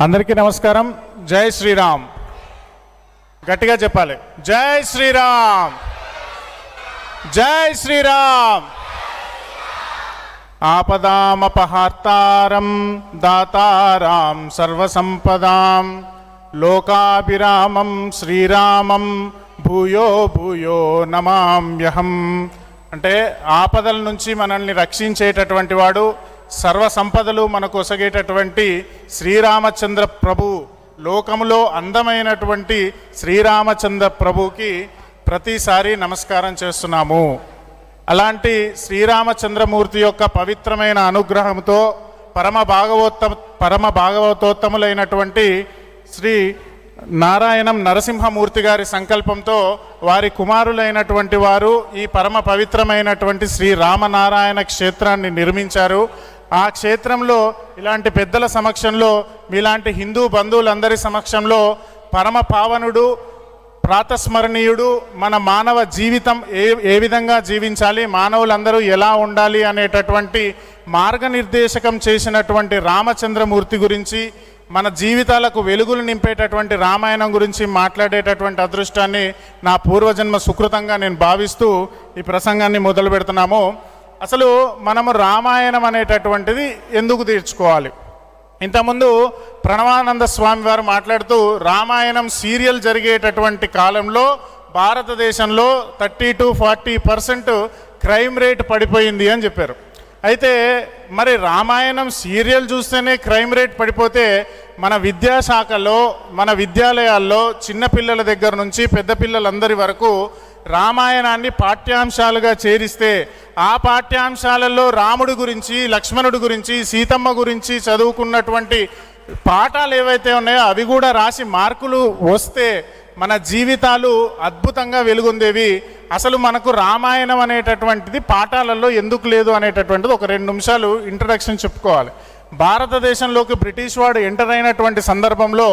అందరికీ నమస్కారం. జై శ్రీరామ్. గట్టిగా చెప్పాలి. జై శ్రీరామ్. జై శ్రీరామ్. ఆపదామపహార్తారం దాతారాం సర్వసంపదాం. లోకాభిరామం శ్రీరామం భూయో భూయో నమామ్యహం. అంటే ఆపదల నుంచి మనల్ని రక్షించేటటువంటి వాడు సర్వ సంపదలు మనకు ఒసగేటటువంటి శ్రీరామచంద్ర ప్రభు లోకములో అందమైనటువంటి శ్రీరామచంద్ర ప్రభుకి ప్రతిసారి నమస్కారం చేస్తున్నాము. అలాంటి శ్రీరామచంద్రమూర్తి యొక్క పవిత్రమైన అనుగ్రహంతో పరమ భాగవోత్త పరమ భాగవతోత్తములైనటువంటి శ్రీ నారాయణం నరసింహమూర్తి గారి సంకల్పంతో వారి కుమారులైనటువంటి వారు ఈ పరమ పవిత్రమైనటువంటి శ్రీ రామనారాయణ క్షేత్రాన్ని నిర్మించారు. ఆ క్షేత్రంలో ఇలాంటి పెద్దల సమక్షంలో మీలాంటి హిందూ బంధువులందరి సమక్షంలో పరమ పావనుడు ప్రాతస్మరణీయుడు మన మానవ జీవితం ఏ ఏ విధంగా జీవించాలి మానవులందరూ ఎలా ఉండాలి అనేటటువంటి మార్గనిర్దేశకం చేసినటువంటి రామచంద్రమూర్తి గురించి మన జీవితాలకు వెలుగులు నింపేటటువంటి రామాయణం గురించి మాట్లాడేటటువంటి అదృష్టాన్ని నా పూర్వజన్మ సుకృతంగా నేను భావిస్తూ ఈ ప్రసంగాన్ని మొదలు పెడుతున్నాము అసలు మనము రామాయణం అనేటటువంటిది ఎందుకు తీర్చుకోవాలి? ఇంతకుముందు ప్రణవానంద స్వామి వారు మాట్లాడుతూ రామాయణం సీరియల్ జరిగేటటువంటి కాలంలో భారతదేశంలో thirty to forty percent crime rate పడిపోయింది అని చెప్పారు. అయితే మరి రామాయణం సీరియల్ చూస్తేనే క్రైమ్ రేట్ పడిపోతే మన విద్యాశాఖలో మన విద్యాలయాల్లో చిన్నపిల్లల దగ్గర నుంచి పెద్ద పిల్లలందరి వరకు రామాయణాన్ని పాఠ్యాంశాలుగా చేరిస్తే ఆ పాఠ్యాంశాలలో రాముడి గురించి లక్ష్మణుడి గురించి సీతమ్మ గురించి చదువుకున్నటువంటి పాఠాలు ఏవైతే ఉన్నాయో అవి కూడా రాసి మార్కులు వస్తే మన జీవితాలు అద్భుతంగా వెలుగొందేవి. అసలు మనకు రామాయణం అనేటటువంటిది పాఠాలలో ఎందుకు లేదు అనేటటువంటిది ఒక రెండు నిమిషాలు ఇంట్రడక్షన్ చెప్పుకోవాలి. భారతదేశంలోకి బ్రిటిష్ వాడు ఎంటర్ అయినటువంటి సందర్భంలో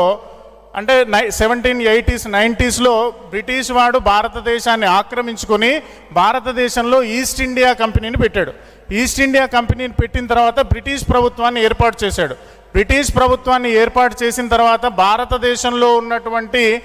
అంటే నై సెవెంటీన్ ఎయిటీస్ నైంటీస్లో బ్రిటిష్ వాడు భారతదేశాన్ని ఆక్రమించుకొని భారతదేశంలో ఈస్ట్ ఇండియా కంపెనీని పెట్టాడు. ఈస్ట్ ఇండియా కంపెనీని పెట్టిన తర్వాత బ్రిటిష్ ప్రభుత్వాన్ని ఏర్పాటు చేశాడు. బ్రిటిష్ ప్రభుత్వాన్ని ఏర్పాటు చేసిన తర్వాత భారతదేశంలో ఉన్నటువంటి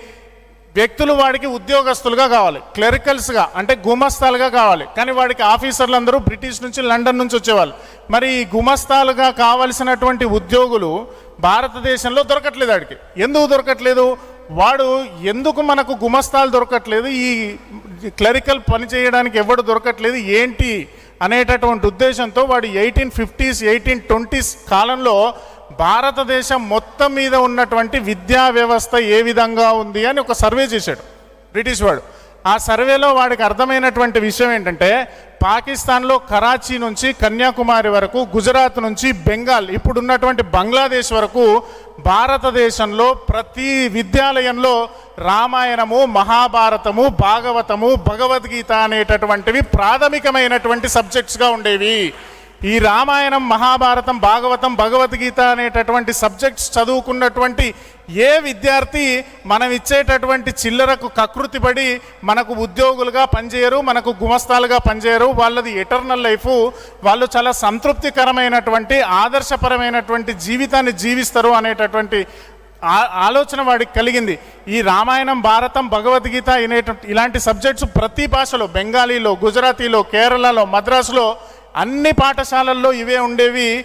వ్యక్తులు వాడికి ఉద్యోగస్తులుగా కావాలి. క్లెరికల్స్గా అంటే గుమస్తాలుగా కావాలి. కానీ వాడికి ఆఫీసర్లు అందరూ బ్రిటిష్ నుంచి లండన్ నుంచి వచ్చేవాళ్ళు. మరి ఈ గుమస్తాలుగా కావలసినటువంటి ఉద్యోగులు భారతదేశంలో దొరకట్లేదు వాడికి ఎందుకు దొరకట్లేదు? వాడు ఎందుకు మనకు గుమస్తాలు దొరకట్లేదు? ఈ క్లరికల్ పని చేయడానికి ఎవడు దొరకట్లేదు? ఏంటి? అనేటటువంటి ఉద్దేశంతో వాడు ఎయిటీన్ ఫిఫ్టీస్ ఎయిటీన్ ట్వంటీస్ కాలంలో భారతదేశం మొత్తం మీద ఉన్నటువంటి విద్యా వ్యవస్థ ఏ విధంగా ఉంది అని ఒక సర్వే చేశాడు. బ్రిటిష్ వాడు. ఆ సర్వేలో వాడికి అర్థమైనటువంటి విషయం ఏంటంటే పాకిస్తాన్లో కరాచీ నుంచి కన్యాకుమారి వరకు గుజరాత్ నుంచి బెంగాల్ ఇప్పుడున్నటువంటి బంగ్లాదేశ్ వరకు భారతదేశంలో ప్రతి విద్యాలయంలో రామాయణము మహాభారతము భాగవతము భగవద్గీత అనేటటువంటివి ప్రాథమికమైనటువంటి సబ్జెక్ట్స్గా ఉండేవి. ఈ రామాయణం మహాభారతం భాగవతం భగవద్గీత అనేటటువంటి సబ్జెక్ట్స్ చదువుకున్నటువంటి ఏ విద్యార్థి మనం ఇచ్చేటటువంటి చిల్లరకు కకృతిపడి మనకు ఉద్యోగులుగా పనిచేయరు మనకు గుమస్తాలుగా పనిచేయరు వాళ్ళది ఎటర్నల్ లైఫ్ వాళ్ళు చాలా సంతృప్తికరమైనటువంటి ఆదర్శపరమైనటువంటి జీవితాన్ని జీవిస్తారు అనేటటువంటి ఆలోచన వాడికి కలిగింది. ఈ రామాయణం భారతం భగవద్గీత అనేట ఇలాంటి సబ్జెక్ట్స్ ప్రతి భాషలో బెంగాలీలో గుజరాతీలో కేరళలో మద్రాసులో అన్ని పాఠశాలల్లో ఇవే ఉండేవి.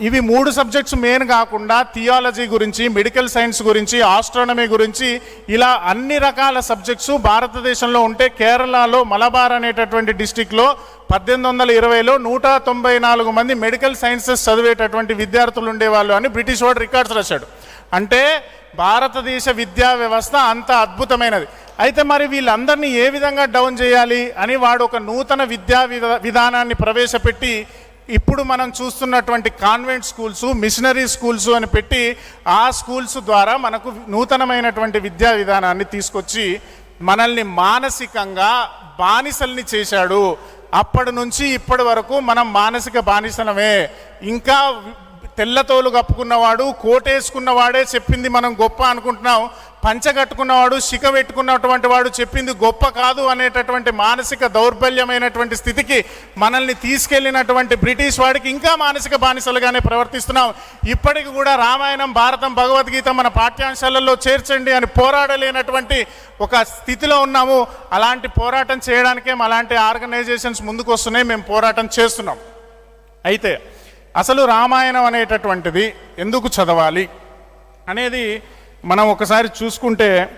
ఇవి మూడు సబ్జెక్ట్స్ మెయిన్ కాకుండా థియాలజీ గురించి మెడికల్ సైన్స్ గురించి ఆస్ట్రానమీ గురించి ఇలా అన్ని రకాల సబ్జెక్ట్స్ భారతదేశంలో ఉంటే కేరళలో మలబార్ అనేటటువంటి డిస్టిక్లో పద్దెనిమిది వందల ఇరవైలో నూట తొంభై నాలుగు మంది మెడికల్ సైన్సెస్ చదివేటటువంటి విద్యార్థులు ఉండేవాళ్ళు అని బ్రిటిష్ వాడు రికార్డ్స్ రాశాడు. అంటే భారతదేశ విద్యా వ్యవస్థ అంత అద్భుతమైనది. అయితే మరి వీళ్ళందరినీ ఏ విధంగా డౌన్ చేయాలి అని వాడు ఒక నూతన విద్యా విధా- విధానాన్ని ప్రవేశపెట్టి ఇప్పుడు మనం చూస్తున్నటువంటి కాన్వెంట్ స్కూల్స్ మిషనరీ స్కూల్స్ అని పెట్టి ఆ స్కూల్స్ ద్వారా మనకు నూతనమైనటువంటి విద్యా విధానాన్ని తీసుకొచ్చి మనల్ని మానసికంగా బానిసల్ని చేశాడు. అప్పటి నుంచి ఇప్పటి వరకు మనం మానసిక బానిసలమే. ఇంకా తెల్లతోలు కప్పుకున్నవాడు కోటేసుకున్నవాడే చెప్పింది మనం గొప్ప అనుకుంటున్నాం. పంచ కట్టుకున్నవాడు శిఖ పెట్టుకున్నటువంటి వాడు చెప్పింది గొప్ప కాదు అనేటటువంటి మానసిక దౌర్బల్యమైనటువంటి స్థితికి మనల్ని తీసుకెళ్ళినటువంటి బ్రిటిష్ వాడికి ఇంకా మానసిక బానిసలుగానే ప్రవర్తిస్తున్నాం. ఇప్పటికి కూడా రామాయణం భారతం భగవద్గీత మన పాఠ్యాంశాలలో చేర్చండి అని పోరాడలేనటువంటి ఒక స్థితిలో ఉన్నాము. అలాంటి పోరాటం చేయడానికే అలాంటి ఆర్గనైజేషన్స్ ముందుకు వస్తున్నాయి మేము పోరాటం చేస్తున్నాం. అయితే అసలు రామాయణం అనేటటువంటిది ఎందుకు చదవాలి అనేది మనం ఒకసారి చూసుకుంటే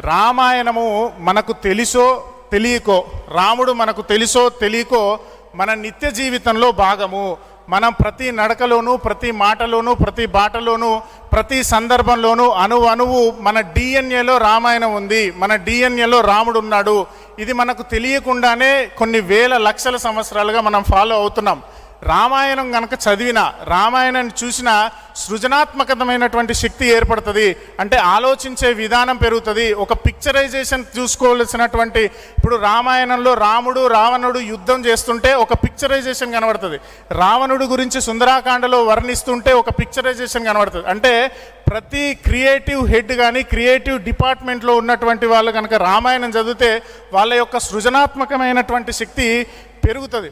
రామాయణము మనకు తెలుసో తెలియకో రాముడు మనకు తెలుసో తెలియకో మన నిత్య జీవితంలో భాగము. మనం ప్రతి నడకలోనూ ప్రతి మాటలోనూ ప్రతి బాటలోనూ ప్రతి సందర్భంలోనూ అణు అణువు మన డిఎన్ఏలో రామాయణం ఉంది. మన డిఎన్ఏలో రాముడు ఉన్నాడు. ఇది మనకు తెలియకుండానే కొన్ని వేల లక్షల సంవత్సరాలుగా మనం ఫాలో అవుతున్నాం. రామాయణం గనక చదివిన రామాయణాన్ని చూసిన సృజనాత్మకతమైనటువంటి శక్తి ఏర్పడుతుంది. అంటే ఆలోచించే విధానం పెరుగుతుంది. ఒక పిక్చరైజేషన్ చూసుకోవాల్సినటువంటి ఇప్పుడు రామాయణంలో రాముడు రావణుడు యుద్ధం చేస్తుంటే ఒక పిక్చరైజేషన్ కనబడుతుంది. రావణుడు గురించి సుందరాకాండలో వర్ణిస్తుంటే ఒక పిక్చరైజేషన్ కనబడుతుంది. అంటే ప్రతి క్రియేటివ్ హెడ్ కానీ క్రియేటివ్ డిపార్ట్మెంట్లో ఉన్నటువంటి వాళ్ళు కనుక రామాయణం చదివితే వాళ్ళ యొక్క సృజనాత్మకమైనటువంటి శక్తి పెరుగుతుంది.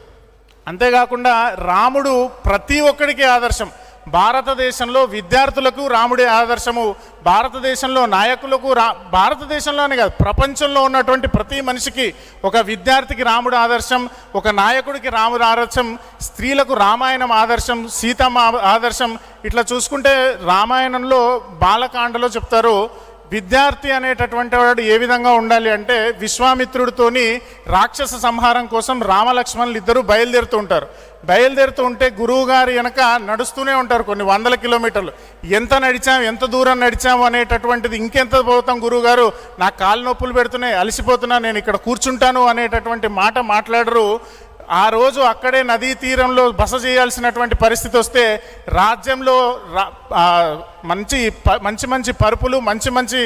అంతేకాకుండా రాముడు ప్రతి ఒక్కడికి ఆదర్శం. భారతదేశంలో విద్యార్థులకు రాముడే ఆదర్శము. భారతదేశంలో నాయకులకు రా భారతదేశంలోనే కాదు ప్రపంచంలో ఉన్నటువంటి ప్రతి మనిషికి ఒక విద్యార్థికి రాముడు ఆదర్శం ఒక నాయకుడికి రాముడు ఆదర్శం స్త్రీలకు రామాయణం ఆదర్శం సీతమ్మ ఆదర్శం. ఇట్లా చూసుకుంటే రామాయణంలో బాలకాండలో చెప్తారు విద్యార్థి అనేటటువంటి వాడు ఏ విధంగా ఉండాలి అంటే విశ్వామిత్రుడితోని రాక్షస సంహారం కోసం రామలక్ష్మణులు ఇద్దరు బయలుదేరుతూ ఉంటారు. బయలుదేరుతూ ఉంటే గురువు గారు వెనక నడుస్తూనే ఉంటారు కొన్ని వందల కిలోమీటర్లు. ఎంత నడిచాం ఎంత దూరం నడిచాము అనేటటువంటిది ఇంకెంత పోతాం గురువు గారు నా కాలు నొప్పులు పెడుతున్నాయి అలసిపోతున్నా నేను ఇక్కడ కూర్చుంటాను అనేటటువంటి మాట మాట్లాడరు. ఆ రోజు అక్కడే నదీ తీరంలో బస చేయాల్సినటువంటి పరిస్థితి వస్తే రాజ్యంలో రా- మంచి ప- మంచి మంచి పరుపులు మంచి మంచి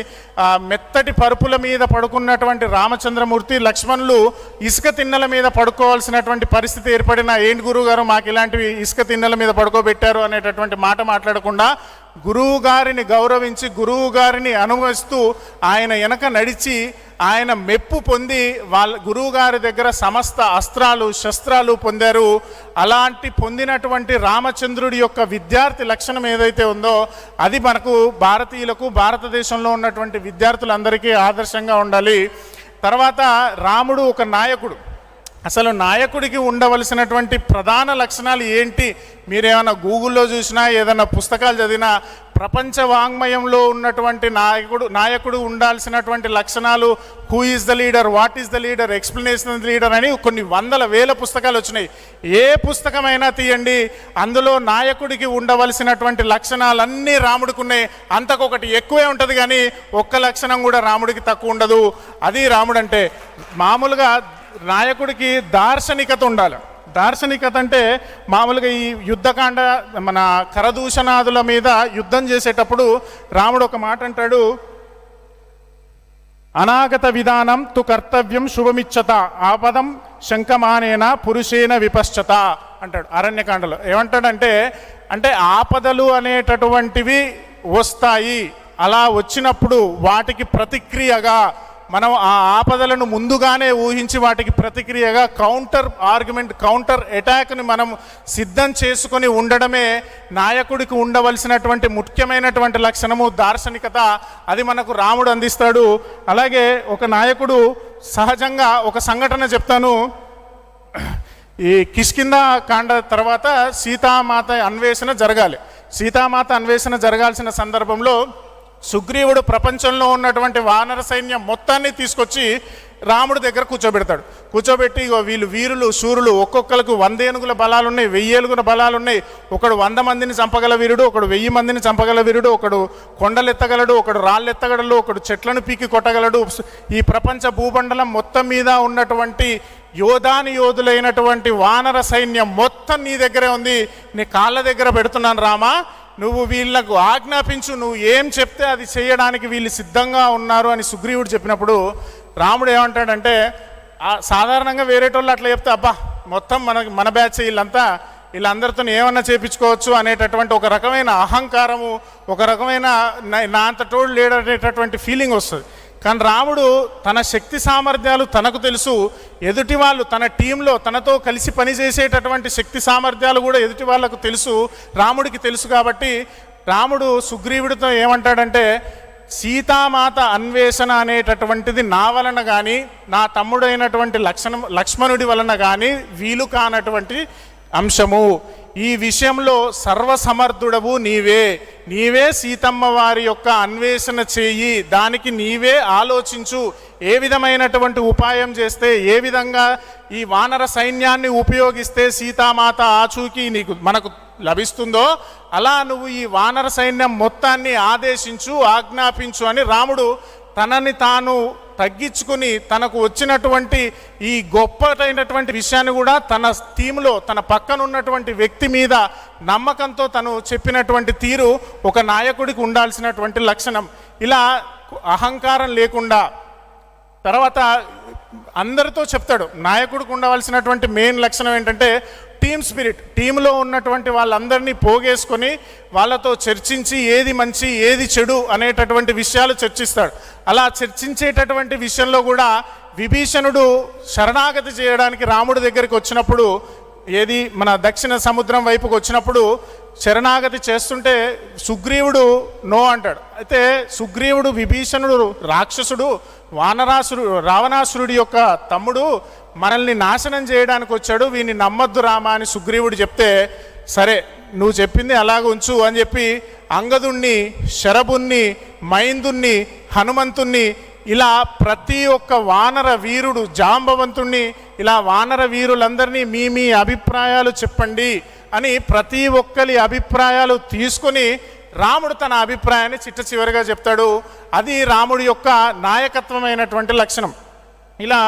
మెత్తటి పరుపుల మీద పడుకున్నటువంటి రామచంద్రమూర్తి లక్ష్మణులు ఇసుక తిన్నెల మీద పడుకోవాల్సినటువంటి పరిస్థితి ఏర్పడిన ఏంటి గురువు గారు మాకు ఇలాంటివి ఇసుక తిన్నెల మీద పడుకోబెట్టారు అనేటటువంటి మాట మాట్లాడకుండా గురువు గారిని గౌరవించి గురువు గారిని అనుభవిస్తూ ఆయన వెనక నడిచి ఆయన మెప్పు పొంది వాళ్ళ గురువు గారి దగ్గర సమస్త అస్త్రాలు శస్త్రాలు పొందారు. అలాంటి పొందినటువంటి రామచంద్రుడి యొక్క విద్యార్థి లక్షణం ఏదైతే ఉందో అది మనకు భారతీయులకు భారతదేశంలో ఉన్నటువంటి విద్యార్థులందరికీ ఆదర్శంగా ఉండాలి. తర్వాత రాముడు ఒక నాయకుడు. అసలు నాయకుడికి ఉండవలసినటువంటి ప్రధాన లక్షణాలు ఏంటి? మీరేమైనా గూగుల్లో చూసినా ఏదైనా పుస్తకాలు చదివినా ప్రపంచ వాంగ్మయంలో ఉన్నటువంటి నాయకుడు నాయకుడు ఉండాల్సినటువంటి లక్షణాలు who is the leader what is the leader explanation leader అని కొన్ని వందల వేల పుస్తకాలు వచ్చినాయి. ఏ పుస్తకమైనా తీయండి అందులో నాయకుడికి ఉండవలసినటువంటి లక్షణాలన్నీ రాముడికి ఉన్నాయి. అంతకొకటి ఎక్కువే ఉంటుంది కానీ ఒక్క లక్షణం కూడా రాముడికి తక్కువ ఉండదు. అది రాముడు అంటే మామూలుగా నాయకుడికి దార్శనికత ఉండాలి. దార్శనికత అంటే మామూలుగా ఈ యుద్ధకాండ మన కరదూషణాదుల మీద యుద్ధం చేసేటప్పుడు రాముడు ఒక మాట అంటాడు అనాగత విధానం తు కర్తవ్యం శుభమిచ్చత ఆపదం శంఖమానేన పురుషేన విపశ్చత అంటాడు అరణ్యకాండలో. ఏమంటాడంటే అంటే ఆపదలు అనేటటువంటివి వస్తాయి అలా వచ్చినప్పుడు వాటికి ప్రతిక్రియగా మనం ఆ ఆపదలను ముందుగానే ఊహించి వాటికి ప్రతిక్రియగా కౌంటర్ ఆర్గ్యుమెంట్ కౌంటర్ అటాక్ని మనం సిద్ధం చేసుకొని ఉండడమే నాయకుడికి ఉండవలసినటువంటి ముఖ్యమైనటువంటి లక్షణము దార్శనికత అది మనకు రాముడు అందిస్తాడు. అలాగే ఒక నాయకుడు సహజంగా ఒక సంఘటన చెప్తాను. ఈ కిష్కింద కాండ తర్వాత సీతామాత అన్వేషణ జరగాలి. సీతామాత అన్వేషణ జరగాల్సిన సందర్భంలో సుగ్రీవుడు ప్రపంచంలో ఉన్నటువంటి వానర సైన్యం మొత్తాన్ని తీసుకొచ్చి రాముడి దగ్గర కూర్చోబెడతాడు. కూర్చోబెట్టి ఇగో వీళ్ళు వీరులు సూర్యులు ఒక్కొక్కరికి వంద ఏనుగుల బలాలు ఉన్నాయి వెయ్యి ఏనుగుల బలాలు ఉన్నాయి ఒకడు వంద మందిని చంపగల వీరుడు ఒకడు వెయ్యి మందిని చంపగల వీరుడు ఒకడు కొండలు ఎత్తగలడు ఒకడు రాళ్ళు ఎత్తగలడు ఒకడు చెట్లను పీకి కొట్టగలడు. ఈ ప్రపంచ భూమండలం మొత్తం మీద ఉన్నటువంటి యోధాని యోధులైనటువంటి వానర సైన్యం మొత్తం నీ దగ్గరే ఉంది. నీ కాళ్ళ దగ్గర పెడుతున్నాను రామా. నువ్వు వీళ్ళకు ఆజ్ఞాపించు నువ్వు ఏం చెప్తే అది చేయడానికి వీళ్ళు సిద్ధంగా ఉన్నారు అని సుగ్రీవుడు చెప్పినప్పుడు రాముడు ఏమంటాడంటే సాధారణంగా వేరేటోళ్ళు అట్లా చెప్తే అబ్బా మొత్తం మన మన బ్యాచ్ వీళ్ళంతా వీళ్ళందరితో ఏమన్నా చేపించుకోవచ్చు అనేటటువంటి ఒక రకమైన అహంకారము ఒక రకమైన నా- నా అంత తోడు లేడు అనేటటువంటి ఫీలింగ్ వస్తుంది. కానీ రాముడు తన శక్తి సామర్థ్యాలు తనకు తెలుసు. ఎదుటి వాళ్ళు తన టీంలో తనతో కలిసి పనిచేసేటటువంటి శక్తి సామర్థ్యాలు కూడా ఎదుటి వాళ్ళకు తెలుసు. రాముడికి తెలుసు కాబట్టి రాముడు సుగ్రీవుడితో ఏమంటాడంటే సీతామాత అన్వేషణ అనేటటువంటిది నా వలన కానీ నా తమ్ముడైనటువంటి లక్షణ లక్ష్మణుడి వలన కానీ వీలు కానటువంటి అంశము ఈ విషయంలో సర్వసమర్థుడవు నీవే. నీవే సీతమ్మ వారి యొక్క అన్వేషణ చేయి. దానికి నీవే ఆలోచించు. ఏ విధమైనటువంటి ఉపాయం చేస్తే ఏ విధంగా ఈ వానర సైన్యాన్ని ఉపయోగిస్తే సీతామాత ఆచూకీ నీకు మనకు లభిస్తుందో అలా నువ్వు ఈ వానర సైన్యం మొత్తాన్ని ఆదేశించు ఆజ్ఞాపించు అని రాముడు తనని తాను తగ్గించుకుని తనకు వచ్చినటువంటి ఈ గొప్పటైనటువంటి విషయాన్ని కూడా తన థీమ్లో తన పక్కన ఉన్నటువంటి వ్యక్తి మీద నమ్మకంతో తను చెప్పినటువంటి తీరు ఒక నాయకుడికి ఉండాల్సినటువంటి లక్షణం. ఇలా అహంకారం లేకుండా తర్వాత అందరితో చెప్తాడు. నాయకుడికి ఉండవలసినటువంటి మెయిన్ లక్షణం ఏంటంటే టీమ్ స్పిరిట్. టీంలో ఉన్నటువంటి వాళ్ళందరినీ పోగేసుకొని వాళ్ళతో చర్చించి ఏది మంచి ఏది చెడు అనేటటువంటి విషయాలు చర్చిస్తాడు. అలా చర్చించేటటువంటి విషయంలో కూడా విభీషణుడు శరణాగతి చేయడానికి రాముడి దగ్గరికి వచ్చినప్పుడు ఏది మన దక్షిణ సముద్రం వైపుకి వచ్చినప్పుడు శరణాగతి చేస్తుంటే సుగ్రీవుడు నో అంటాడు. అయితే సుగ్రీవుడు విభీషణుడు రాక్షసుడు వానరాసురు రావణాసురుడి యొక్క తమ్ముడు మనల్ని నాశనం చేయడానికి వచ్చాడు. వీని నమ్మద్దు రామా అని సుగ్రీవుడు చెప్తే సరే నువ్వు చెప్పింది అలాగ ఉంచు అని చెప్పి అంగదుణ్ణి శరభుణ్ణి మైందుణ్ణి హనుమంతుణ్ణి ఇలా ప్రతి ఒక్క వానర వీరుడు జాంబవంతుణ్ణి ఇలా వానర వీరులందరినీ మీ మీ అభిప్రాయాలు చెప్పండి. అని ప్రతి ఒక్కరి అభిప్రాయాలు తీసుకొని రాముడు తన అభిప్రాయాన్ని చిట్ట చివరిగా చెప్తాడు. అది రాముడి యొక్క నాయకత్వమైనటువంటి లక్షణం. ఇలా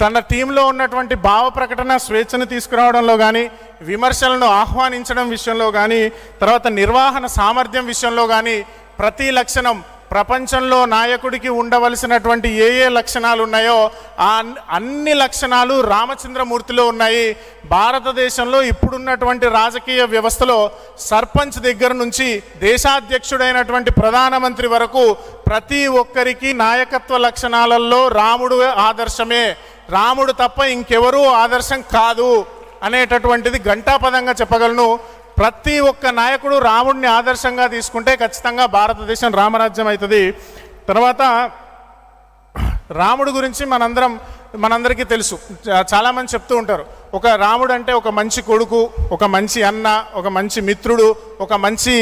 తన టీంలో ఉన్నటువంటి భావ ప్రకటన స్వేచ్ఛను తీసుకురావడంలో కానీ విమర్శలను ఆహ్వానించడం విషయంలో కానీ తర్వాత నిర్వహణ సామర్థ్యం విషయంలో కానీ ప్రతి లక్షణం ప్రపంచంలో నాయకుడికి ఉండవలసినటువంటి ఏ ఏ లక్షణాలు ఉన్నాయో ఆ అన్ని లక్షణాలు రామచంద్రమూర్తిలో ఉన్నాయి. భారతదేశంలో ఇప్పుడున్నటువంటి రాజకీయ వ్యవస్థలో సర్పంచ్ దగ్గర నుంచి దేశాధ్యక్షుడైనటువంటి ప్రధానమంత్రి వరకు ప్రతి ఒక్కరికి నాయకత్వ లక్షణాలలో రాముడు ఆదర్శమే. రాముడు తప్ప ఇంకెవరూ ఆదర్శం కాదు అనేటటువంటిది ఘంటాపదంగా చెప్పగలను. ప్రతి ఒక్క నాయకుడు రాముడిని ఆదర్శంగా తీసుకుంటే ఖచ్చితంగా భారతదేశం రామరాజ్యం అవుతుంది. తర్వాత రాముడు గురించి మనందరం మనందరికీ తెలుసు. చాలామంది చెప్తూ ఉంటారు. ఒక రాముడు అంటే ఒక మంచి కొడుకు ఒక మంచి అన్న ఒక మంచి మిత్రుడు ఒక మంచి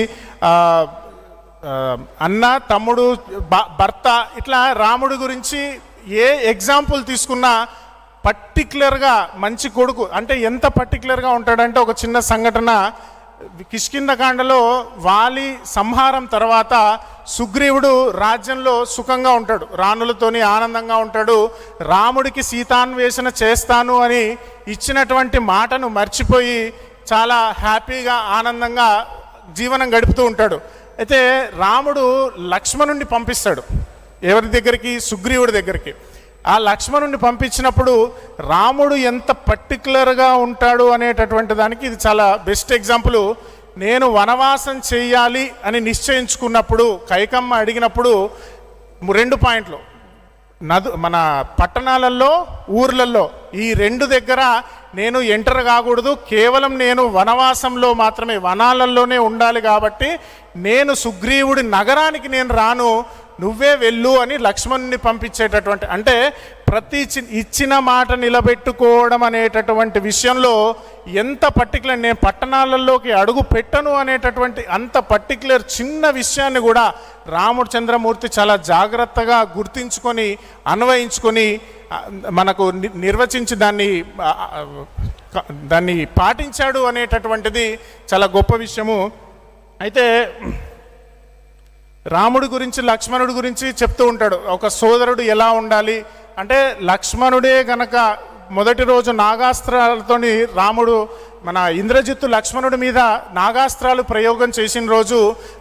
అన్న తమ్ముడు భ- భర్త ఇట్లా రాముడి గురించి ఏ ఎగ్జాంపుల్ తీసుకున్నా పర్టికులర్గా మంచి కొడుకు అంటే ఎంత పర్టిక్యులర్గా ఉంటాడంటే ఒక చిన్న సంఘటన కిష్కిందకాండలో వాలి సంహారం తర్వాత సుగ్రీవుడు రాజ్యంలో సుఖంగా ఉంటాడు. రాణులతోని ఆనందంగా ఉంటాడు. రాముడికి సీతాన్వేషణ చేస్తాను అని ఇచ్చినటువంటి మాటను మర్చిపోయి చాలా హ్యాపీగా ఆనందంగా జీవనం గడుపుతూ ఉంటాడు. అయితే రాముడు లక్ష్మణుణ్ణి పంపిస్తాడు. ఎవరి దగ్గరికి? సుగ్రీవుడి దగ్గరికి. ఆ లక్ష్మణుని పంపించినప్పుడు రాముడు ఎంత పర్టికులర్గా ఉంటాడు అనేటటువంటి దానికి ఇది చాలా బెస్ట్ ఎగ్జాంపుల్ నేను వనవాసం చేయాలి అని నిశ్చయించుకున్నప్పుడు కైకమ్మ అడిగినప్పుడు రెండు పాయింట్లు. నదు మన పట్టణాలలో ఊర్లలో ఈ రెండు దగ్గర నేను ఎంటర్ కాకూడదు. కేవలం నేను వనవాసంలో మాత్రమే వనాలలోనే ఉండాలి కాబట్టి నేను సుగ్రీవుడి నగరానికి నేను రాను. నువ్వే వెళ్ళు అని లక్ష్మణుని పంపించేటటువంటి అంటే ప్రతి చి- ఇచ్చిన మాట నిలబెట్టుకోవడం అనేటటువంటి విషయంలో ఎంత పర్టికులర్ నేను పట్టణాలలోకి అడుగు పెట్టను అనేటటువంటి అంత పర్టికులర్ చిన్న విషయాన్ని కూడా రాముడు చంద్రమూర్తి చాలా జాగ్రత్తగా గుర్తించుకొని అన్వయించుకొని మనకు నిర్వచించి దాన్ని దాన్ని పాటించాడు అనేటటువంటిది చాలా గొప్ప విషయము. అయితే రాముడి గురించి లక్ష్మణుడి గురించి చెప్తూ ఉంటాడు. ఒక సోదరుడు ఎలా ఉండాలి? అంటే లక్ష్మణుడే గనక మొదటి రోజు నాగాస్త్రాలతోని రాముడు మన ఇంద్రజిత్తు లక్ష్మణుడి మీద నాగాస్త్రాలు ప్రయోగం చేసిన రోజు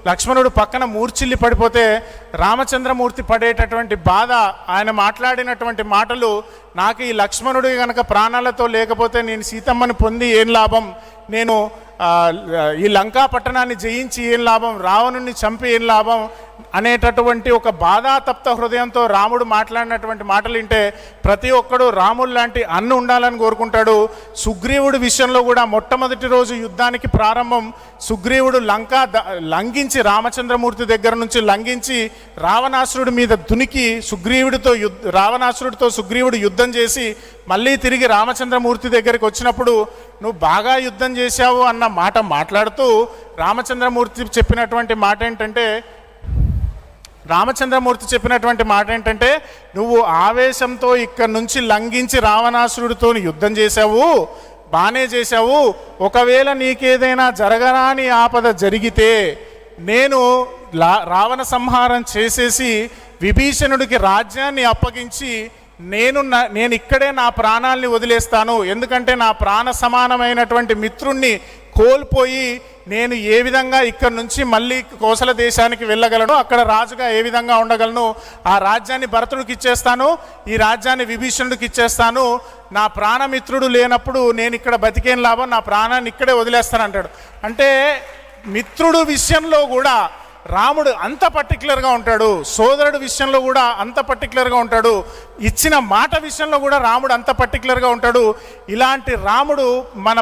లక్ష్మణుడు పక్కన మూర్చిల్లి పడిపోతే రామచంద్రమూర్తి పడేటటువంటి బాధ ఆయన మాట్లాడినటువంటి మాటలు నాకు ఈ లక్ష్మణుడి గనక ప్రాణాలతో లేకపోతే నేను సీతమ్మని పొంది ఏం లాభం? నేను ఈ లంకా పట్టణాన్ని జయించి ఏం లాభం? రావణుని చంపి ఏం లాభం? అనేటటువంటి ఒక బాధాతప్త హృదయంతో రాముడు మాట్లాడినటువంటి మాటలు వింటే ప్రతి ఒక్కడు రాముడు లాంటి అన్ను ఉండాలని కోరుకుంటాడు. సుగ్రీవుడి విషయంలో కూడా మొట్టమొదటి రోజు యుద్ధానికి ప్రారంభం సుగ్రీవుడు లంక ద- లంఘించి రామచంద్రమూర్తి దగ్గర నుంచి లంఘించి రావణాసురుడి మీద దునికి సుగ్రీవుడితో యుద్ధ రావణాసురుడితో సుగ్రీవుడు యుద్ధం చేసి మళ్ళీ తిరిగి రామచంద్రమూర్తి దగ్గరికి వచ్చినప్పుడు నువ్వు బాగా యుద్ధం చేశావు అన్న మాట మాట్లాడుతూ రామచంద్రమూర్తి చెప్పినటువంటి మాట ఏంటంటే రామచంద్రమూర్తి చెప్పినటువంటి మాట ఏంటంటే నువ్వు ఆవేశంతో ఇక్కడ నుంచి లంఘించి రావణాసురుడితో యుద్ధం చేశావు బాగానే చేశావు. ఒకవేళ నీకేదైనా జరగరాని ఆపద జరిగితే నేను లా రావణ సంహారం చేసేసి విభీషణుడికి రాజ్యాన్ని అప్పగించి నేను నా- నేను ఇక్కడే నా ప్రాణాల్ని వదిలేస్తాను. ఎందుకంటే నా ప్రాణ సమానమైనటువంటి మిత్రుణ్ణి కోల్పోయి నేను ఏ విధంగా ఇక్కడ నుంచి మళ్ళీ కోసల దేశానికి వెళ్ళగలను అక్కడ రాజుగా ఏ విధంగా ఉండగలను ఆ రాజ్యాన్ని భరతుడికి ఇచ్చేస్తాను ఈ రాజ్యాన్ని విభీషణుడికి ఇచ్చేస్తాను నా ప్రాణమిత్రుడు లేనప్పుడు నేను ఇక్కడ బతికేం లాభం నా ప్రాణాన్ని ఇక్కడే వదిలేస్తాను అంటాడు. అంటే మిత్రుడు విషయంలో కూడా రాముడు అంత పర్టికులర్గా ఉంటాడు సోదరుడు విషయంలో కూడా అంత పర్టికులర్గా ఉంటాడు ఇచ్చిన మాట విషయంలో కూడా రాముడు అంత పర్టికులర్గా ఉంటాడు. ఇలాంటి రాముడు మన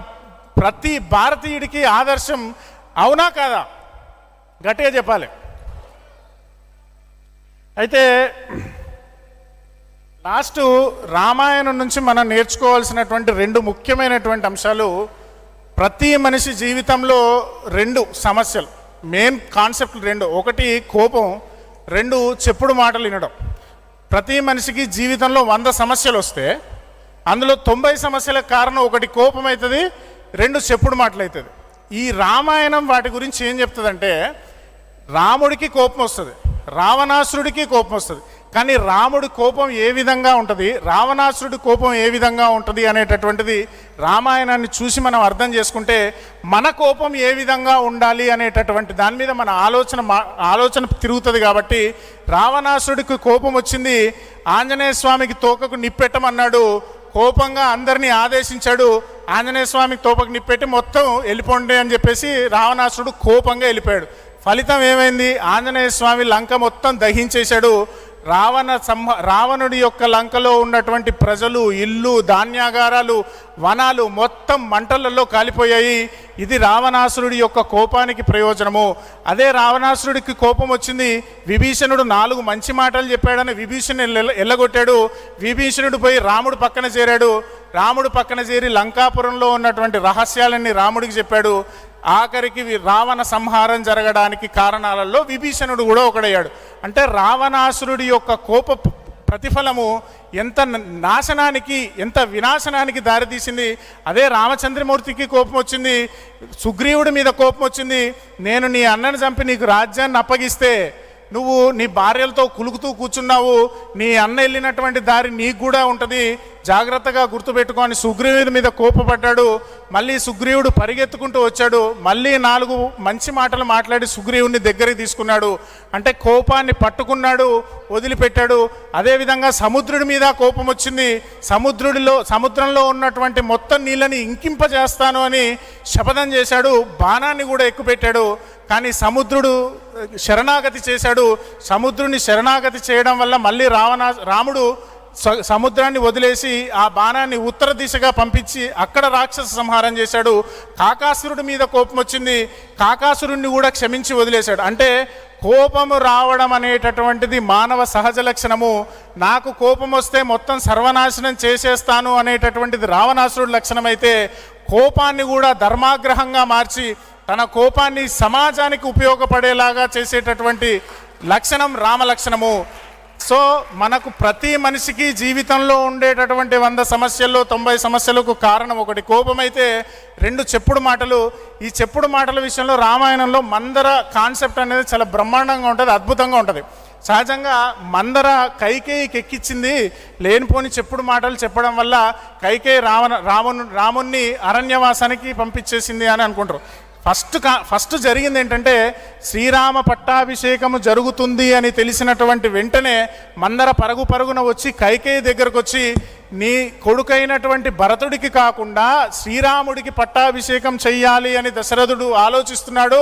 ప్రతి భారతీయుడికి ఆదర్శం అవునా కాదా? గట్టిగా చెప్పాలి. అయితే లాస్ట్ రామాయణం నుంచి మనం నేర్చుకోవాల్సినటువంటి రెండు ముఖ్యమైనటువంటి అంశాలు ప్రతి మనిషి జీవితంలో రెండు సమస్యలు. మెయిన్ కాన్సెప్ట్ రెండు. ఒకటి కోపం. రెండు చెప్పుడు మాటలు వినడం. ప్రతి మనిషికి జీవితంలో వంద సమస్యలు వస్తే అందులో తొంభై సమస్యల కారణం ఒకటి కోపం అవుతుంది. రెండు చెప్పుడు మాటలవుతుంది ఈ రామాయణం వాటి గురించి ఏం చెప్తుందంటే రాముడికి కోపం వస్తుంది రావణాసురుడికి కోపం వస్తుంది. కానీ రాముడి కోపం ఏ విధంగా ఉంటుంది రావణాసురుడి కోపం ఏ విధంగా ఉంటుంది అనేటటువంటిది రామాయణాన్ని చూసి మనం అర్థం చేసుకుంటే మన కోపం ఏ విధంగా ఉండాలి అనేటటువంటి దాని మీద మన ఆలోచన మా ఆలోచన తిరుగుతుంది కాబట్టి రావణాసురుడికి కోపం వచ్చింది ఆంజనేయ స్వామికి తోకకు నిప్పెట్టమన్నాడు కోపంగా అందరినీ ఆదేశించాడు. ఆంజనేయ స్వామికి తోపకి నిప్పెట్టి మొత్తం వెళ్ళిపోండి అని చెప్పేసి రావణాసురుడు కోపంగా వెళ్ళిపోయాడు. ఫలితం ఏమైంది? ఆంజనేయ స్వామి లంక మొత్తం దహించేశాడు. రావణ సంహ రావణుడి యొక్క లంకలో ఉన్నటువంటి ప్రజలు ఇల్లు ధాన్యాగారాలు వనాలు మొత్తం మంటలలో కాలిపోయాయి. ఇది రావణాసురుడి యొక్క కోపానికి ప్రయోజనము. అదే రావణాసురుడికి కోపం వచ్చింది. విభీషణుడు నాలుగు మంచి మాటలు చెప్పాడని విభీషణుడు ఎల్లగొట్టాడు. విభీషణుడు పోయి రాముడు పక్కన చేరాడు. రాముడు పక్కన చేరి లంకాపురంలో ఉన్నటువంటి రహస్యాలన్నీ రాముడికి చెప్పాడు. ఆఖరికి రావణ సంహారం జరగడానికి కారణాలలో విభీషణుడు కూడా ఒకడయ్యాడు. అంటే రావణాసురుడి యొక్క కోప ప్రతిఫలము ఎంత నాశనానికి ఎంత వినాశనానికి దారితీసింది? అదే రామచంద్రమూర్తికి కోపం వచ్చింది సుగ్రీవుడి మీద కోపం వచ్చింది. నేను నీ అన్నని చంపి నీకు రాజ్యాన్ని అప్పగిస్తే నువ్వు నీ భార్యలతో కులుకుతూ కూర్చున్నావు నీ అన్న వెళ్ళినటువంటి దారి నీకు కూడా ఉంటుంది. జాగ్రత్తగా గుర్తుపెట్టుకొని సుగ్రీవుడి మీద కోపపడ్డాడు. మళ్ళీ సుగ్రీవుడు పరిగెత్తుకుంటూ వచ్చాడు. మళ్ళీ నాలుగు మంచి మాటలు మాట్లాడి సుగ్రీవుడిని దగ్గరికి తీసుకున్నాడు. అంటే కోపాన్ని పట్టుకున్నాడు వదిలిపెట్టాడు. అదేవిధంగా సముద్రుడి మీద కోపం వచ్చింది. సముద్రుడిలో సముద్రంలో ఉన్నటువంటి మొత్తం నీళ్ళని ఇంకింపజేస్తాను అని శపథం చేశాడు. బాణాన్ని కూడా ఎక్కుపెట్టాడు. కానీ సముద్రుడు శరణాగతి చేశాడు. సముద్రుని శరణాగతి చేయడం వల్ల మళ్ళీ రావణ రాముడు స- సముద్రాన్ని వదిలేసి ఆ బాణాన్ని ఉత్తర దిశగా పంపించి అక్కడ రాక్షస సంహారం చేశాడు. కాకాసురుడి మీద కోపం వచ్చింది. కాకాసురుణ్ణి కూడా క్షమించి వదిలేశాడు. అంటే కోపము రావడం అనేటటువంటిది మానవ సహజ లక్షణము. నాకు కోపం వస్తే మొత్తం సర్వనాశనం చేసేస్తాను అనేటటువంటిది రావణాసురుడి లక్షణం అయితే కోపాన్ని కూడా ధర్మాగ్రహంగా మార్చి తన కోపాన్ని సమాజానికి ఉపయోగపడేలాగా చేసేటటువంటి లక్షణం రామ లక్షణము. సో మనకు ప్రతి మనిషికి జీవితంలో ఉండేటటువంటి వంద సమస్యల్లో తొంభై సమస్యలకు కారణం ఒకటి. కోపం అయితే రెండు చెప్పుడు మాటలు. ఈ చెప్పుడు మాటల విషయంలో రామాయణంలో మందర కాన్సెప్ట్ అనేది చాలా బ్రహ్మాండంగా ఉంటుంది అద్భుతంగా ఉంటుంది. సహజంగా మందర కైకేయికి ఎక్కిచ్చింది లేనిపోని చెప్పుడు మాటలు చెప్పడం వల్ల కైకేయి రావణ రాము రాముణ్ణి అరణ్యవాసానికి పంపించేసింది అని అనుకుంటారు. ఫస్ట్ కా ఫస్ట్ జరిగింది ఏంటంటే శ్రీరామ పట్టాభిషేకము జరుగుతుంది అని తెలిసినటువంటి వెంటనే మందర పరుగు పరుగున వచ్చి కైకేయి దగ్గరకు వచ్చి నీ కొడుకైనటువంటి భరతుడికి కాకుండా శ్రీరాముడికి పట్టాభిషేకం చెయ్యాలి అని దశరథుడు ఆలోచిస్తున్నాడు.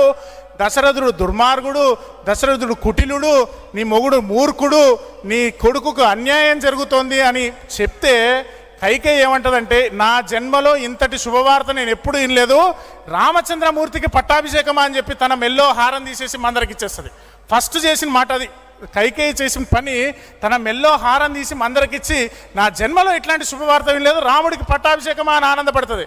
దశరథుడు దుర్మార్గుడు దశరథుడు కుటిలుడు నీ మొగుడు మూర్ఖుడు నీ కొడుకుకు అన్యాయం జరుగుతోంది అని చెప్తే కైకేయి ఏమంటదంటే నా జన్మలో ఇంతటి శుభవార్త నేను ఎప్పుడు వినలేదు. రామచంద్రమూర్తికి పట్టాభిషేకమా అని చెప్పి తన మెల్లో హారం తీసేసి మందరికి ఇచ్చేస్తుంది. ఫస్ట్ చేసిన మాట అది. కైకేయి చేసిన పని తన మెల్లో హారం తీసి మందరికిచ్చి నా జన్మలో ఇట్లాంటి శుభవార్త వినలేదు రాముడికి పట్టాభిషేకమా అని ఆనందపడుతుంది.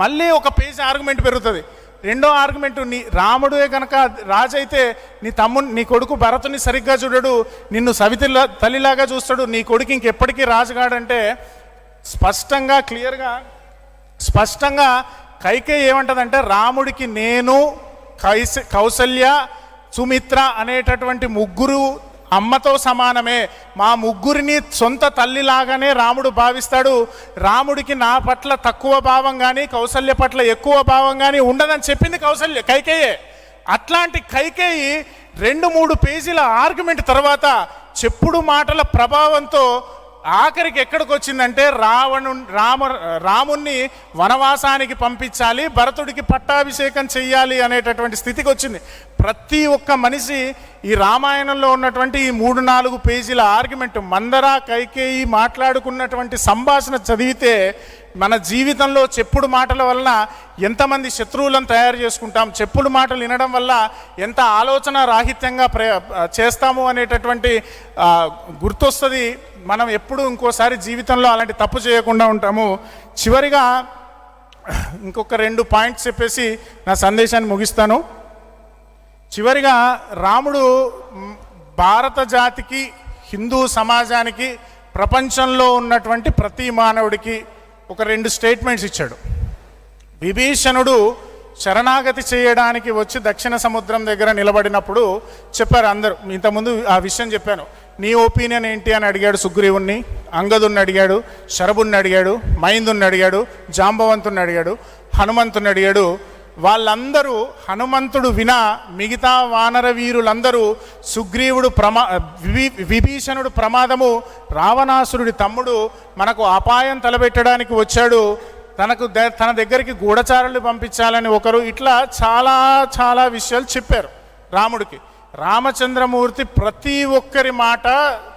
మళ్ళీ ఒక పేజ్ ఆర్గ్యుమెంట్ పెరుగుతుంది. రెండో ఆర్గ్యుమెంట్ నీ రాముడే కనుక రాజు అయితే నీ తమ్ముడు నీ కొడుకు భరతుని సరిగ్గా చూడడు నిన్ను సవితిలా తల్లిలాగా చూస్తాడు నీ కొడుకు ఇంకెప్పటికీ రాజుగాడంటే స్పష్టంగా క్లియర్గా స్పష్టంగా కైకేయి ఏమంటదంటే రాముడికి నేను కైస కౌసల్య సుమిత్ర అనేటటువంటి ముగ్గురు అమ్మతో సమానమే. మా ముగ్గురిని సొంత తల్లిలాగానే రాముడు భావిస్తాడు. రాముడికి నా పట్ల తక్కువ భావం కానీ కౌసల్య పట్ల ఎక్కువ భావం కానీ ఉండదని చెప్పింది కౌసల్య కైకేయే. అట్లాంటి కైకేయి రెండు మూడు పేజీల ఆర్గ్యుమెంట్ తర్వాత చెప్పుడు మాటల ప్రభావంతో ఆఖరికి ఎక్కడికి వచ్చిందంటే రావణు రామ రాముణ్ణి వనవాసానికి పంపించాలి భరతుడికి పట్టాభిషేకం చెయ్యాలి అనేటటువంటి స్థితికి వచ్చింది. ప్రతి ఒక్క మనిషి ఈ రామాయణంలో ఉన్నటువంటి ఈ మూడు నాలుగు పేజీల ఆర్గ్యుమెంట్ మందర కైకేయి మాట్లాడుకున్నటువంటి సంభాషణ చదివితే మన జీవితంలో చెప్పుడు మాటల వలన ఎంతమంది శత్రువులను తయారు చేసుకుంటాం చెప్పుడు మాటలు వినడం వల్ల ఎంత ఆలోచన రాహిత్యంగా ప్ర చేస్తాము అనేటటువంటి గుర్తొస్తుంది. మనం ఎప్పుడు ఇంకోసారి జీవితంలో అలాంటి తప్పు చేయకుండా ఉంటాము. చివరిగా ఇంకొక రెండు పాయింట్స్ చెప్పేసి నా సందేశాన్ని ముగిస్తాను. చివరిగా రాముడు భారత జాతికి హిందూ సమాజానికి ప్రపంచంలో ఉన్నటువంటి ప్రతి మానవుడికి ఒక రెండు స్టేట్మెంట్స్ ఇచ్చాడు. విభీషణుడు శరణాగతి చేయడానికి వచ్చి దక్షిణ సముద్రం దగ్గర నిలబడినప్పుడు చెప్పారు అందరూ. ఇంతకుముందు ఆ విషయం చెప్పాను. నీ ఒపీనియన్ ఏంటి అని అడిగాడు సుగ్రీవుణ్ణి. అంగదుణ్ణి అడిగాడు శరభుణ్ణి అడిగాడు మైందుణ్ణి అడిగాడు జాంబవంతుణ్ణి అడిగాడు హనుమంతుని అడిగాడు వాళ్ళందరూ హనుమంతుడు వినా మిగతా వానర వీరులందరూ సుగ్రీవుడు ప్రమా విభీషణుడు ప్రమాదము రావణాసురుడి తమ్ముడు మనకు అపాయం తలబెట్టడానికి వచ్చాడు. తనకు తన దగ్గరికి గూఢచారులు పంపించాలని ఒకరు ఇట్లా చాలా చాలా విషయాలు చెప్పారు రాముడికి. రామచంద్రమూర్తి ప్రతి ఒక్కరి మాట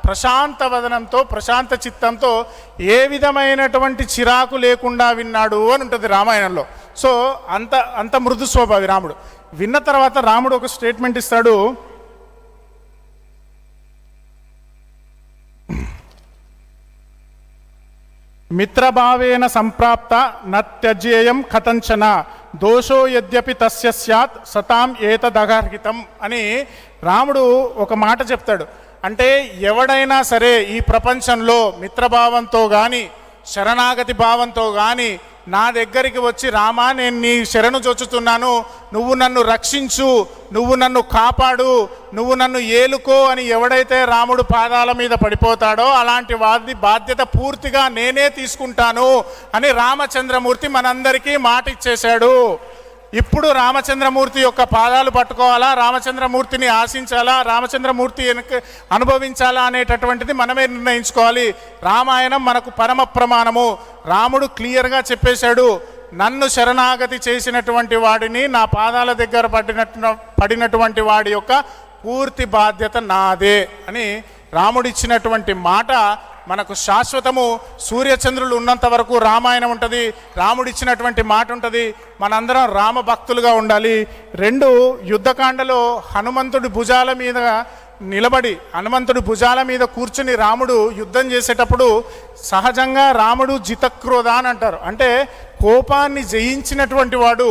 ప్రశాంత వదనంతో ప్రశాంత చిత్తంతో ఏ విధమైనటువంటి చిరాకు లేకుండా విన్నాడు అని ఉంటుంది రామాయణంలో. సో అంత అంత మృదు స్వభావి రాముడు. విన్న తర్వాత రాముడు ఒక స్టేట్మెంట్ ఇస్తాడు మిత్రభావేన సంప్రాప్త నత్యజేయం కథంచన. దోషో యద్యపి తస్య స్యాత్ సతాం ఏతదగర్హితం అని రాముడు ఒక మాట చెప్తాడు. అంటే ఎవడైనా సరే ఈ ప్రపంచంలో మిత్రభావంతో కానీ శరణాగతి భావంతో కానీ నా దగ్గరికి వచ్చి రామా నేను నీ శరణు చొచ్చుతున్నాను నువ్వు నన్ను రక్షించు. నువ్వు నన్ను కాపాడు. నువ్వు నన్ను ఏలుకో అని ఎవడైతే రాముడు పాదాల మీద పడిపోతాడో అలాంటి వారి బాధ్యత పూర్తిగా నేనే తీసుకుంటాను అని రామచంద్రమూర్తి మనందరికీ మాట ఇచ్చేశాడు ఇప్పుడు రామచంద్రమూర్తి యొక్క పాదాలు పట్టుకోవాలా? రామచంద్రమూర్తిని ఆశించాలా? రామచంద్రమూర్తి వెనక అనుభవించాలా అనేటటువంటిది మనమే నిర్ణయించుకోవాలి. రామాయణం మనకు పరమ ప్రమాణము. రాముడు క్లియర్గా చెప్పేశాడు నన్ను శరణాగతి చేసినటువంటి వాడిని నా పాదాల దగ్గర పడినట్టు పడినటువంటి వాడి యొక్క పూర్తి బాధ్యత నాదే అని రాముడిచ్చినటువంటి మాట మనకు శాశ్వతము సూర్యచంద్రులు ఉన్నంత వరకు రామాయణం ఉంటుంది రాముడిచ్చినటువంటి మాట ఉంటుంది మనందరం రామ భక్తులుగా ఉండాలి. రెండు యుద్ధకాండలో హనుమంతుడి భుజాల మీద నిలబడి హనుమంతుడి భుజాల మీద కూర్చుని రాముడు యుద్ధం చేసేటప్పుడు సహజంగా రాముడు జితక్రోధ అని అంటారు. అంటే కోపాన్ని జయించినటువంటి వాడు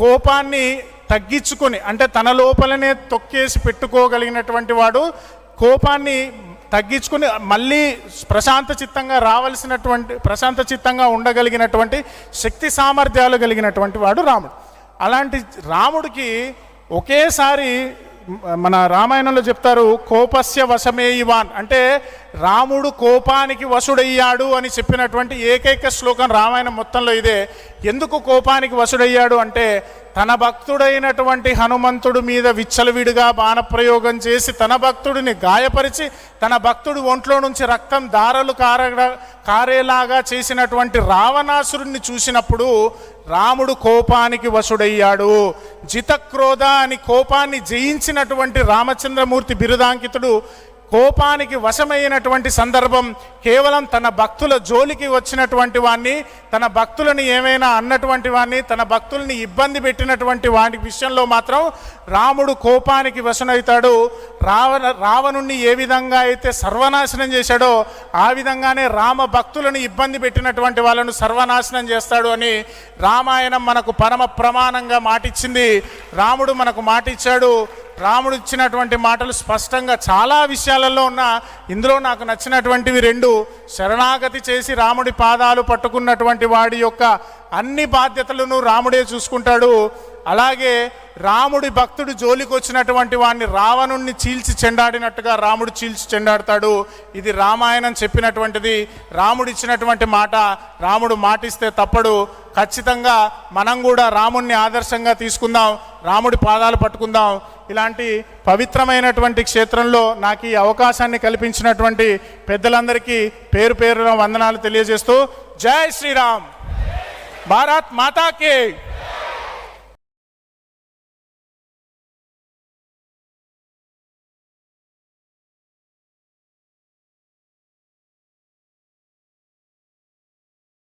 కోపాన్ని తగ్గించుకొని అంటే తన లోపలనే తొక్కేసి పెట్టుకోగలిగినటువంటి వాడు కోపాన్ని తగ్గించుకుని మళ్ళీ ప్రశాంత చిత్తంగా రావలసినటువంటి ప్రశాంత చిత్తంగా ఉండగలిగినటువంటి శక్తి సామర్థ్యాలు కలిగినటువంటి వాడు రాముడు. అలాంటి రాముడికి ఒకేసారి మన రామాయణంలో చెప్తారు కోపస్య వశమే ఇవాన్ అంటే రాముడు కోపానికి వసుడయ్యాడు అని చెప్పినటువంటి ఏకైక శ్లోకం రామాయణం మొత్తంలో ఇదే. ఎందుకు కోపానికి వసుడయ్యాడు అంటే తన భక్తుడైనటువంటి హనుమంతుడి మీద విచ్చలవిడిగా బాణప్రయోగం చేసి తన భక్తుడిని గాయపరిచి తన భక్తుడి ఒంట్లో నుంచి రక్తం దారలు కార కారేలాగా చేసినటువంటి రావణాసురుణ్ణి చూసినప్పుడు రాముడు కోపానికి వశుడయ్యాడు. జితక్రోధ అని కోపాన్ని జయించినటువంటి రామచంద్రమూర్తి బిరుదాంకితుడు కోపానికి వశమైనటువంటి సందర్భం కేవలం తన భక్తుల జోలికి వచ్చినటువంటి వాణ్ణి తన భక్తులని ఏమైనా అన్నటువంటి వాణ్ణి తన భక్తుల్ని ఇబ్బంది పెట్టినటువంటి వాడి విషయంలో మాత్రం రాముడు కోపానికి వశనవుతాడు రావణ రావణుణ్ణి ఏ విధంగా అయితే సర్వనాశనం చేశాడో ఆ విధంగానే రామ భక్తులను ఇబ్బంది పెట్టినటువంటి వాళ్ళను సర్వనాశనం చేస్తాడు అని రామాయణం మనకు పరమ ప్రమాణంగా మాటిచ్చింది. రాముడు మనకు మాటిచ్చాడు. రాముడు ఇచ్చినటువంటి మాటలు స్పష్టంగా చాలా విషయాలలో ఉన్న ఇందులో నాకు నచ్చినటువంటివి రెండు. శరణాగతి చేసి రాముడి పాదాలు పట్టుకున్నటువంటి వాడి యొక్క అన్ని బాధ్యతలను రాముడే చూసుకుంటాడు. అలాగే రాముడి భక్తుడు జోలికి వచ్చినటువంటి వాడిని రావణుణ్ణి చీల్చి చెండాడినట్టుగా రాముడు చీల్చి చెండాడతాడు. ఇది రామాయణం చెప్పినటువంటిది. రాముడు ఇచ్చినటువంటి మాట రాముడు మాటిస్తే తప్పడు. ఖచ్చితంగా మనం కూడా రాముణ్ణి ఆదర్శంగా తీసుకుందాం రాముడి పాదాలు పట్టుకుందాం. ఇలాంటి పవిత్రమైనటువంటి క్షేత్రంలో నాకు ఈ అవకాశాన్ని కల్పించినటువంటి పెద్దలందరికీ పేరు పేరున వందనాలు తెలియజేస్తూ జై శ్రీరామ్. భారత్ మాతాకి.